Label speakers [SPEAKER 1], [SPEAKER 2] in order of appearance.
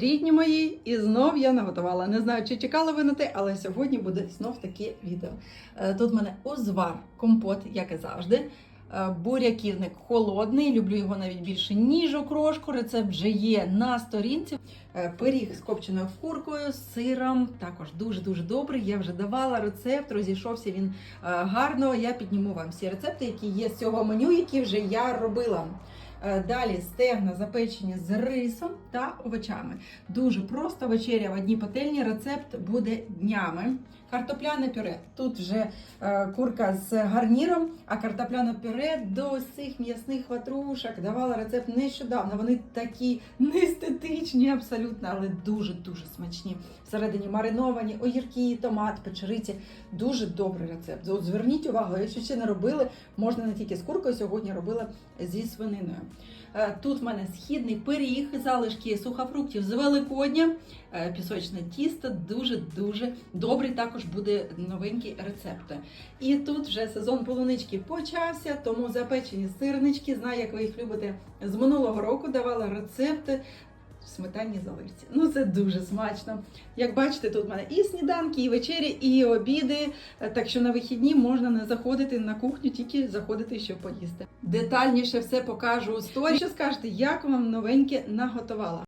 [SPEAKER 1] Рідні мої, і знов я наготувала. Не знаю, чи чекали ви на те, але сьогодні буде знов таке відео. Е, Тут в мене узвар, компот, як і завжди. Е, Буряківник холодний, люблю його навіть більше, ніж окрошку. Рецепт вже є на сторінці. Е, Пиріг з копченою куркою, сиром, також дуже-дуже добрий. Я вже давала рецепт, розійшовся він гарно. Я підніму вам всі рецепти, які є з цього меню, які вже я робила. Е, Далі стегна запечені з рисом та овочами. Дуже просто вечеря в одній пательні. Рецепт буде днями. Картопляне пюре. Тут вже е, курка з гарніром, а картопляне пюре до цих м'ясних ватрушок давала рецепт нещодавно. Вони такі неестетичні, абсолютно, але дуже дуже смачні. Всередині мариновані, огірки, томат, печериці. Дуже добрий рецепт. От зверніть увагу, якщо ще не робили, можна не тільки з куркою, сьогодні робила зі свининою. Е, Тут в мене східний пиріг, залишки сухофруктів з Великодня, е, пісочне тісто, дуже-дуже добрий. Також буде новенький рецепти. І тут вже сезон полунички почався, тому запечені сирнички, знаю, як ви їх любите. З минулого року давала рецепти в сметанній заливці. Ну це дуже смачно. Як бачите, тут в мене і сніданки, і вечері, і обіди. Е, Так що на вихідні можна не заходити на кухню, тільки заходити, щоб поїсти. Детальніше все покажу у сторі. Що скажете, як вам новеньке наготувала?